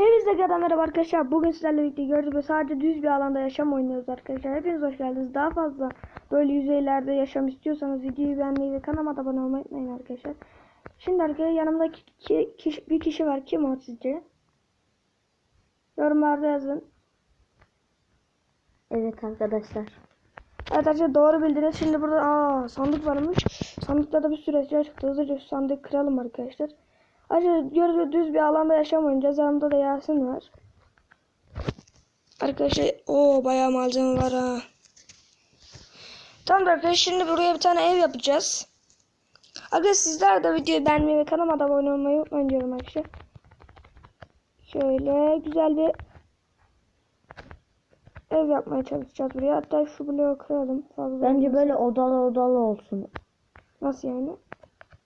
Hepinize kadar merhaba arkadaşlar. Bugün sizlerle birlikte gördüğünüz gibi sadece düz bir alanda yaşam oynuyoruz arkadaşlar. Hepiniz hoş geldiniz. Daha fazla böyle yüzeylerde yaşam istiyorsanız videoyu beğenmeyi ve kanalıma da abone olmayı unutmayın arkadaşlar. Şimdi arkadaşlar yanımda ki, kişi, bir kişi var. Kim o sizce? Yorumlarda yazın. Evet arkadaşlar. Evet arkadaşlar doğru bildiniz. Şimdi burada aa sandık varmış. Sandıkta da bir sürü eşya çıktı. Hızlıca şu sandığı kıralım arkadaşlar. Arkadaşlar gördüğünüz düz bir alanda yaşam oynayacağız. Yanımda da Yasin var. Arkadaşlar o bayağı malzeme var ha. Tamam arkadaşlar şimdi buraya bir tane ev yapacağız. Arkadaşlar sizler de videoyu beğenmeyi ve kanalıma da abone olmayı unutmayın diyorum arkadaşlar. Şöyle güzel bir ev yapmaya çalışacağız buraya. Hatta şu bloğu kıralım. Fazla Bence böyle odalı odalı olsun. Nasıl yani?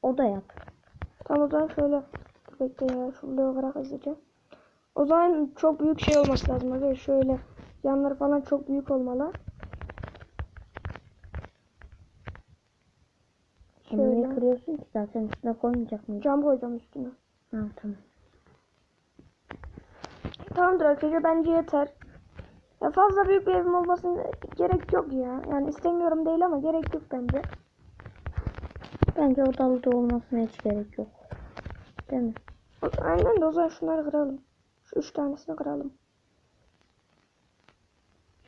Oda yap. Tam o zaman şöyle bekle ya şu bloğu bırak hızlıca. O zaman çok büyük şey olması lazım. Arkadaşlar şöyle yanları falan çok büyük olmalı. Niye Şöyle. kırıyorsun ki zaten üstüne koymayacak mıyım? Cam koyacağım üstüne. Ha tamam. Tamamdır arkadaşlar bence yeter. Ya fazla büyük bir evim olmasına gerek yok ya. Yani istemiyorum değil ama gerek yok bence. Bence odalı da olmasına hiç gerek yok. O- Aynen de o zaman şunları kıralım. Şu üç tanesini kıralım.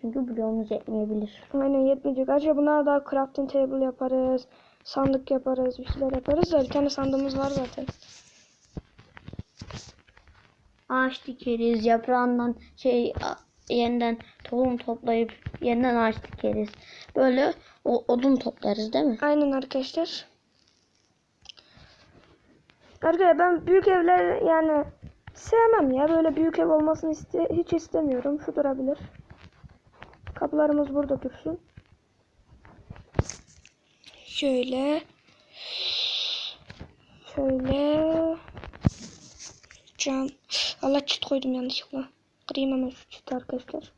Çünkü bloğumuz yetmeyebilir. Aynen yetmeyecek. Ayrıca bunlar da crafting table yaparız. Sandık yaparız. Bir şeyler yaparız da bir tane sandığımız var zaten. Ağaç dikeriz. Yaprağından şey yeniden tohum toplayıp yeniden ağaç dikeriz. Böyle o, odun toplarız değil mi? Aynen arkadaşlar. Arkadaşlar ben büyük evler yani sevmem ya. Böyle büyük ev olmasını iste hiç istemiyorum. Şu durabilir. Kapılarımız burada dursun. Şöyle. Şöyle. Cam. Allah çit koydum yanlışlıkla. Kırayım hemen şu çiti arkadaşlar.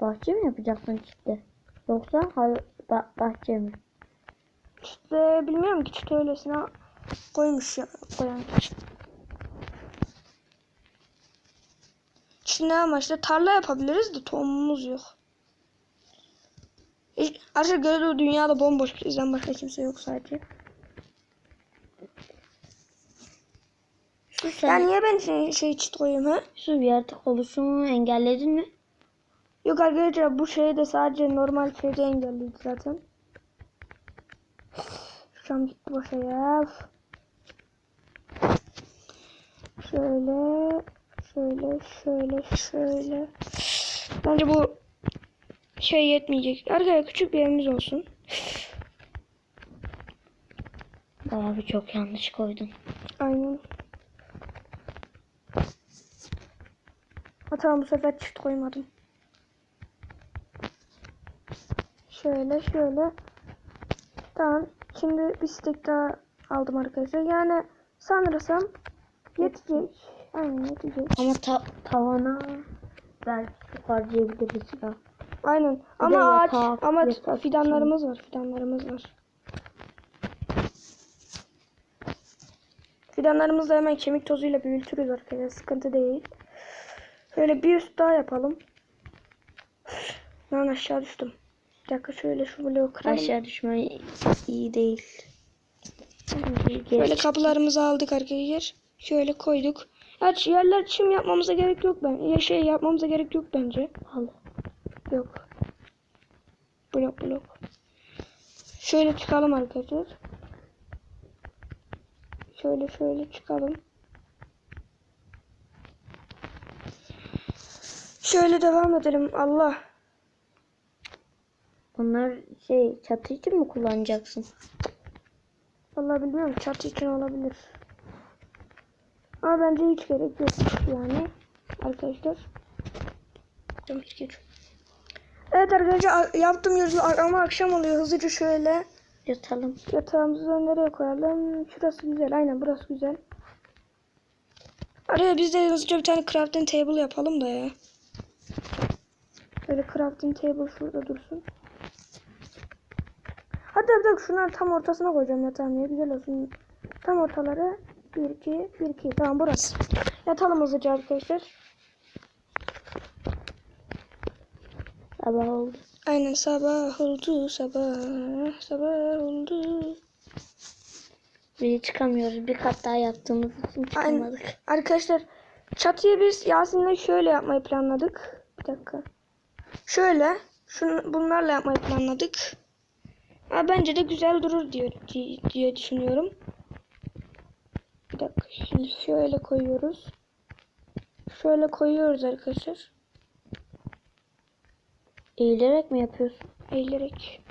Bahçe mi yapacaksın çifte? Yoksa hayır, ba- bahçe mi? İşte bilmiyorum ki çiti öylesine koymuş ya koyan. Şimdi ne amaçla tarla yapabiliriz de tohumumuz yok. Hiç- Arkadaşlar gördüğü dünyada bomboş bizden başka kimse yok sadece. Şu sen Ya niye ben şey, şey çit koyayım ha? şu yaratık oluşumunu engelledin mi? Yok arkadaşlar bu şey de sadece normal şeyde engelliydi zaten. Şu an gitti boşa ya. Şöyle, şöyle, şöyle, şöyle. Bence bu şey yetmeyecek. Arkadaşlar küçük bir evimiz olsun. Bir çok yanlış koydun. Aynen. Ha tamam bu sefer çift koymadım. Şöyle şöyle. Tamam. Şimdi bir stek daha aldım arkadaşlar. Yani sanırsam yetecek. Aynen yetecek. Ama ta- tavana belki harcayabiliriz ya. Aynen. de Ama ağaç yatak, ama yatak fidanlarımız var. Fidanlarımız var. Fidanlarımızı da hemen kemik tozuyla büyütürüz arkadaşlar. Sıkıntı değil. Şöyle bir üst daha yapalım. Lan aşağı düştüm. Bir dakika şöyle şu bloğu kıralım. Aşağı düşme iyi değil. Şöyle kapılarımızı aldık arkadaşlar. Şöyle koyduk. Ya yerler çim yapmamıza gerek yok ben. Ya şey yapmamıza gerek yok bence. Al. Yok. Blok blok. Şöyle çıkalım arkadaşlar. Şöyle şöyle çıkalım. Şöyle devam edelim. Allah. Bunlar şey çatı için mi kullanacaksın? Vallahi bilmiyorum. Çatı için olabilir. Ama bence hiç gerek yok yani. Arkadaşlar. Hiç geç. Evet arkadaşlar yaptım yüzü ama akşam oluyor. Hızlıca şöyle Yatalım. Yatağımızı nereye koyalım? Şurası güzel. Aynen burası güzel. Araya biz de hızlıca bir tane crafting table yapalım da ya. Böyle crafting table şurada dursun. Hatta bir dakika şunları tam ortasına koyacağım yatağın ya güzel olsun. Tam ortaları 1 2 1 2 tamam burası. Yatalım hızlıca arkadaşlar. Sabah oldu. Aynen sabah oldu sabah sabah oldu. Bir çıkamıyoruz. Bir kat daha yaptığımız için Aynen. çıkamadık. Arkadaşlar çatıyı biz Yasin'le şöyle yapmayı planladık. Bir dakika. Şöyle şunu, bunlarla yapmayı planladık. Ha, bence de güzel durur diyor, diye, diye düşünüyorum. Bir dakika şimdi şöyle koyuyoruz. Şöyle koyuyoruz arkadaşlar. Eğilerek mi yapıyorsun? Eğilerek.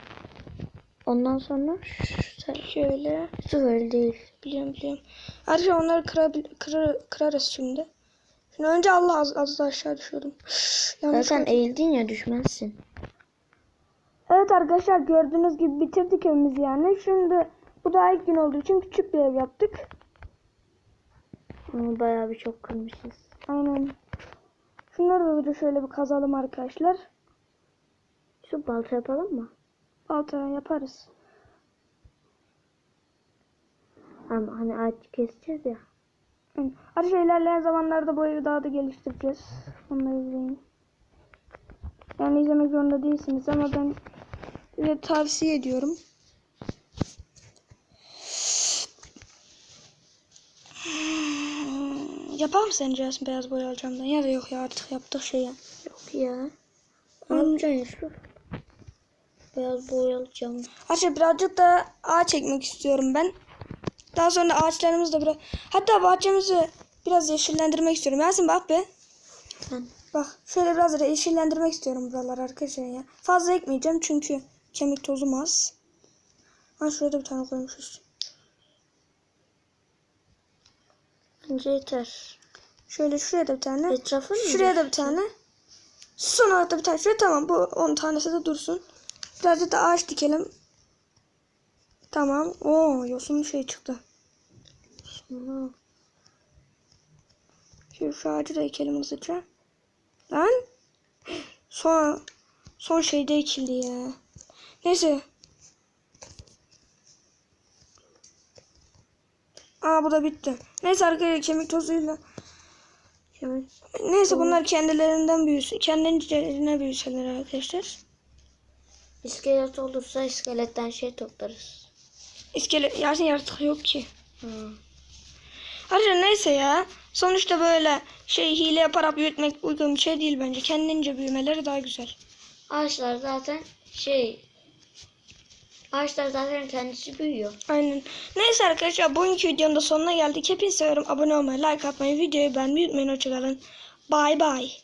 Ondan sonra. Şöyle. Su öyle değil. Biliyorum biliyorum. Ayrıca onları kırabil- kırar, kırarız şimdi. Şimdi önce Allah az, az da aşağı düşüyordum. Yanlış Zaten koydum. eğildin ya düşmezsin. Evet arkadaşlar gördüğünüz gibi bitirdik evimizi yani. Şimdi bu da ilk gün olduğu için küçük bir ev yaptık. Ama bayağı bir çok kırmışız. Aynen. Şunları da bir de şöyle bir kazalım arkadaşlar. Şu balta yapalım mı? Balta yaparız. Ama hani ağaç keseceğiz ya. Ayrıca ilerleyen zamanlarda bu evi daha da geliştireceğiz. Onları izleyin. Yani izlemek zorunda değilsiniz ama ben size tavsiye ediyorum. Hmm, Yapar mı sence Yasin beyaz boya alacağımdan? Ya da yok ya artık yaptık şey ya. Yok ya. Ne yapacaksın şu? Beyaz boyalı cam. Ayrıca birazcık da ağaç çekmek istiyorum ben. Daha sonra ağaçlarımızı da biraz... Hatta bahçemizi biraz yeşillendirmek istiyorum. Yasin bak be. Sen. Bak şöyle biraz da yeşillendirmek istiyorum buraları arkadaşlar ya. Fazla ekmeyeceğim çünkü kemik tozum az. Ha şurada bir tane koymuşuz. Bence yeter. Şöyle şuraya da bir tane. Etrafı mı? Şuraya da bir tane. Sonra da bir tane. Şuraya tamam bu 10 tanesi de dursun. Birazcık da ağaç dikelim. Tamam. Oo yosunlu şey çıktı. Hı. Şu, şu ağacı da ekelim hızlıca. Lan. Son, son şeyde ekildi ya. Neyse. Aa bu da bitti. Neyse arkadaşlar kemik tozuyla. Kemik. Neyse bunlar kendilerinden büyüsün. Kendine büyüseler arkadaşlar. İskelet olursa iskeletten şey toplarız. İskelet, Yasin yaratık yok ki. Hı. Ayrıca neyse ya. Sonuçta böyle şey hile yaparak büyütmek uygun bir şey değil bence. Kendince büyümeleri daha güzel. Ağaçlar zaten şey Ağaçlar zaten kendisi büyüyor. Aynen. Neyse arkadaşlar bugünkü videonun da sonuna geldik. Hepinizi seviyorum. Abone olmayı, like atmayı, videoyu beğenmeyi unutmayın. Hoşçakalın. Bye bye.